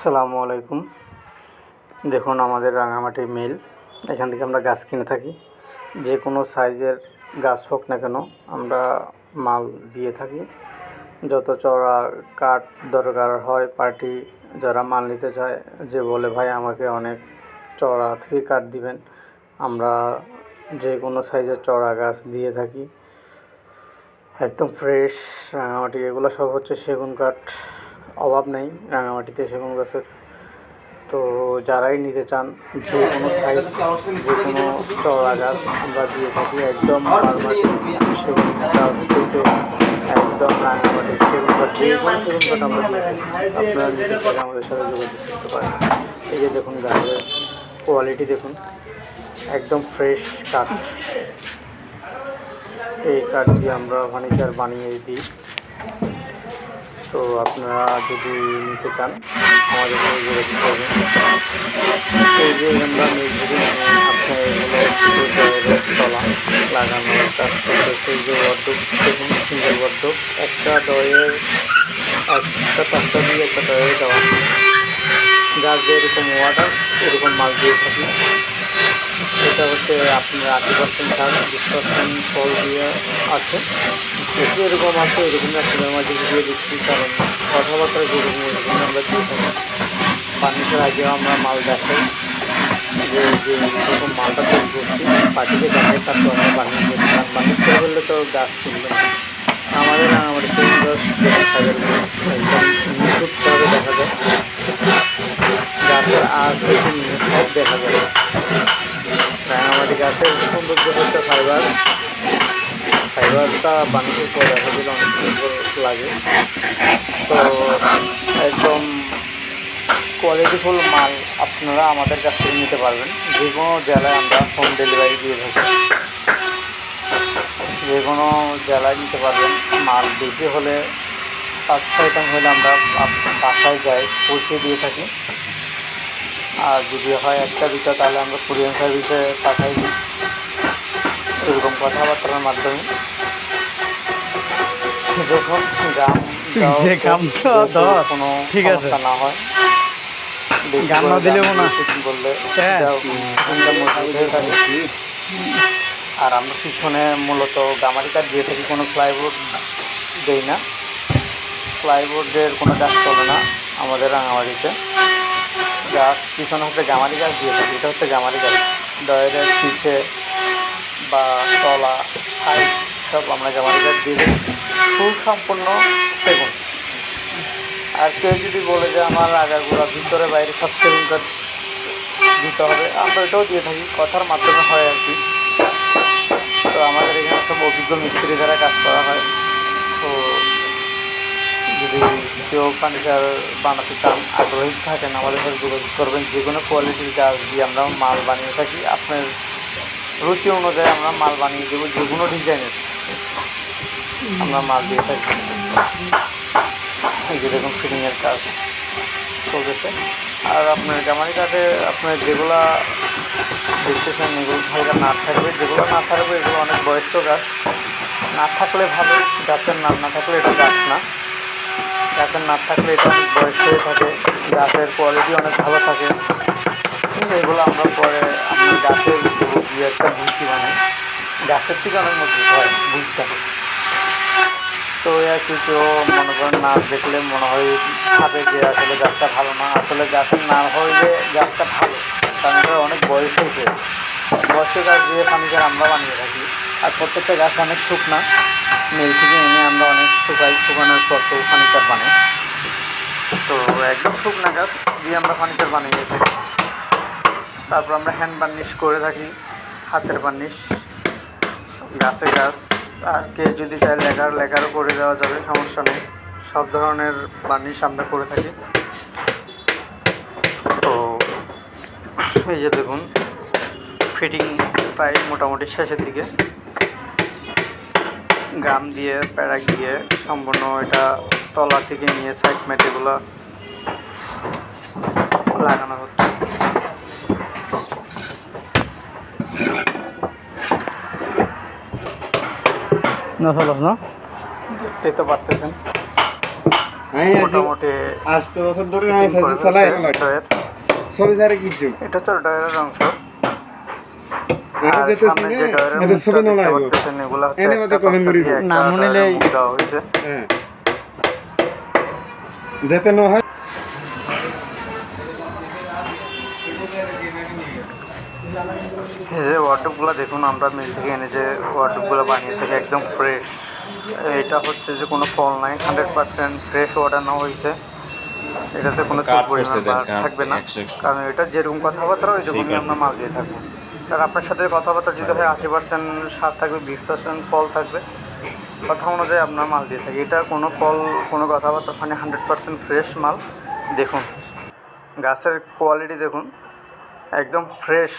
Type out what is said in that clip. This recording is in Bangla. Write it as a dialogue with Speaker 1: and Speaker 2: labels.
Speaker 1: আসসালামু আলাইকুম। দেখুন, আমাদের রাঙামাটি মিল, এখান থেকে আমরা গাছ কিনে থাকি। যে কোনো সাইজের গাছ হোক না কেন, আমরা মাল দিয়ে থাকি। যত চড়া কাঠ দরকার হয়, পার্টি যারা মাল নিতে চায়, যে বলে, ভাই, আমাকে অনেক চড়া থেকে কাঠ দিবেন। আমরা যে কোনো সাইজের চড়া গাছ দিয়ে থাকি। একদম ফ্রেশ, রাঙামাটি, এগুলো সব হচ্ছে সেগুন কাঠ। অভাব নেই, রাঙামাটিতে সেগুন গাছের। তো যারাই নিতে চান যে কোনো সাইজ যে কোনো চড়া গাছ আমরা দিয়ে থাকি, একদম সেগুন গাছ থেকে একদম রাঙামাটি সেগুন কাঠ যে কোনো সেগুন কাঠ আমরা আপনারা নিতে আমাদের সাথে যোগাযোগ করতে পারেন। এই যে দেখুন গাছের কোয়ালিটি দেখুন, একদম ফ্রেশ কাঠ এই কাঠ দিয়ে আমরা ফার্নিচার বানিয়ে দিই। তো আপনারা যদি নিতে চান, আমাদের যোগাযোগ করবেন। এই যে আমরা মেঝুরি আপনার এগুলো তলা লাগানোর কাজ যে ওয়ার্ডুপ দেখুন, সিঙ্গেল ওয়ার্ডুপ একটা ডয়ের একটা পাঁচটা দিয়ে একটা ডয়ের দেওয়া। যার যে এরকম ওয়াটার এরকম মাল দিয়ে থাকি এটা হচ্ছে আপনার আশি পার্সেন্ট ছাড়, বিশ পার্সেন্ট ফল দিয়ে আছে। যেহেতু এরকম আছে, এরকম আপনাদের মাঝে দিয়ে দিচ্ছি কারণ কথাবার্তা যেরকম এরকম আমরা দিয়ে থাকি। ফার্নিচার আগে আমরা মাল দেখাই, যে যে এরকম মালটা তৈরি করছি পাখিকে দেখে তারপর আমরা বানিয়ে কারণ বানিয়ে করে ফেললে তো গাছ তুলবে না। আমাদের আমাদের সেই দেখা যাবে নিখুঁতভাবে দেখা যায়। গাছের আর সব দেখা যাবে গাছের সৌন্দর্য হচ্ছে ফাইবার, ফাইবারটা বানিয়ে পরে দেখা গেলে অনেক সুন্দর লাগে। তো একদম কোয়ালিটিফুল মাল আপনারা আমাদের কাছ থেকে নিতে পারবেন। যে কোনো জেলায় আমরা হোম ডেলিভারি দিয়ে থাকি। যে কোনো জেলায় নিতে পারবেন। মাল বেশি হলে পাঁচ ছয়টা হলে আমরা বাসায় যাই, পৌঁছে দিয়ে থাকি। আর যদি হয় একটা দুটো তাহলে আমরা কুরিয়ার সার্ভিসে পাঠাই। এরকম কথাবার্তার মাধ্যমে যখন গ্রাম
Speaker 2: যে
Speaker 1: কোনো
Speaker 2: ঠিক আছে।
Speaker 1: না হয়
Speaker 2: গান না দিলেও।
Speaker 1: বললে
Speaker 2: হ্যাঁ।
Speaker 1: আর আমরা পিছনে মূলত গামারি কাঠ দিয়ে থাকি কোনো প্লাইবোর্ড দেই না প্লাইবোর্ডের কোনো কাজ চলে না আমাদের রাঙামাটিতে গাছ পিছনে হচ্ছে গামারি গাছ দিয়ে থাকি এটা হচ্ছে গামারি গাছ ডয়ের পিছে বা তলা সাইড সব আমরা দিয়ে দিই, ফুল সম্পূর্ণ সেগুন। আর কেউ যদি বলে যে আমার আগাগুলা ভিতরে, বাইরে সব সেগুন দিতে হবে, আমরা এটাও দিয়ে থাকি। কথার মাধ্যমে হয় আর কি। তো আমাদের এখানে সব অভিজ্ঞ মিস্ত্রি দ্বারা কাজ করা হয়, তো যদি কেউ ফার্নিচার বানাতে চান, আগ্রহী থাকেন, আমাদের সাথে যোগাযোগ করবেন। যে কোনো কোয়ালিটির গাছ দিয়ে আমরা মাল বানিয়ে থাকি। আপনার রুচি অনুযায়ী আমরা মাল বানিয়ে দেবো, যে কোনো ডিজাইনের। আমরা মাল দিয়ে থাকি এই যে দেখুন ফিটিংয়ের কাজ চলতেছে। আর আপনার জামানি কাঠে আপনার যেগুলা দেখতেছেন এগুলো হালকা না থাকবে, যেগুলো না থাকবে, এগুলো অনেক বয়স্ক গাছ। না থাকলে ভালো, গাছের নাম না থাকলে এটা গাছ না। গাছের না থাকলে এটা অনেক বয়স হয়ে থাকে, গাছের কোয়ালিটি অনেক ভালো থাকে। এগুলো আমরা পরে আপনি গাছের দিয়ে একটা ভুলকি বানাই, গাছের থেকে অনেক মজবুত হয় ভুলটা তো আর কি কেউ মনে করেন না দেখলে মনে হয় ভাবে যে আসলে গাছটা ভালো না, আসলে গাছের না হইলে গাছটা ভালো। কারণ অনেক বয়স হয়েছে। বয়সের গাছ দিয়ে ফার্নিচার আমরা বানিয়ে থাকি, আর প্রত্যেকটা গাছ অনেক শুকনা। মিল থেকে এনে আমরা অনেক শুকাই, শুকানোর পর তো ফার্নিচার বানাই তো একদম শুকনা গাছ দিয়ে আমরা ফার্নিচার বানিয়ে থাকি। তারপর আমরা হ্যান্ড বার্নিশ করে থাকি। হাতের বার্নিশ গাছে গাছ, আর কে যদি চায় লেখার, লেখারও করে দেওয়া যাবে, সমস্যা নেই। সব ধরনের বার্নিশ আমরা করে থাকি। তো, এই যে দেখুন ফিটিং প্রায় মোটামুটি শেষের দিকে। গাম দিয়ে, প্যারাক দিয়ে সম্পূর্ণ এটা তলা থেকে নিয়ে সাইড ম্যাট এগুলো লাগানো হচ্ছে
Speaker 2: না চলস না
Speaker 1: দেখতেই তো পারতেছেন। মোটামুটি
Speaker 2: আজ তো বছর ধরে আমি ফেসবুক চালাই ছবি সারে কিছু
Speaker 1: এটা হচ্ছে ডয়ের অংশ।
Speaker 2: আমি
Speaker 1: আর
Speaker 2: যেতেছি
Speaker 1: যে ওয়ার্ডরোবগুলো দেখুন আমরা মিল থেকে এনে যে ওয়ার্ডরোবগুলো বানিয়ে থাকি একদম ফ্রেশ এটা হচ্ছে যে কোনো ফল নাই হান্ড্রেড পার্সেন্ট ফ্রেশ অর্ডার নেওয়া হয়েছে। এটাতে কোনো থাকবে না। কারণ এটা যেরকম কথাবার্তা ওই রকমই আমরা মাল দিয়ে থাকব আর আপনার সাথে কথাবার্তা যদি হয় আশি পার্সেন্ট স্বাদ থাকবে বিশ পার্সেন্ট ফল থাকবে। কথা অনুযায়ী আপনার মাল দিয়ে থাকি। এটা কোনো ফল কোনো কথাবার্তা মানে হান্ড্রেড পার্সেন্ট ফ্রেশ মাল। দেখুন গাছের কোয়ালিটি দেখুন। একদম ফ্রেশ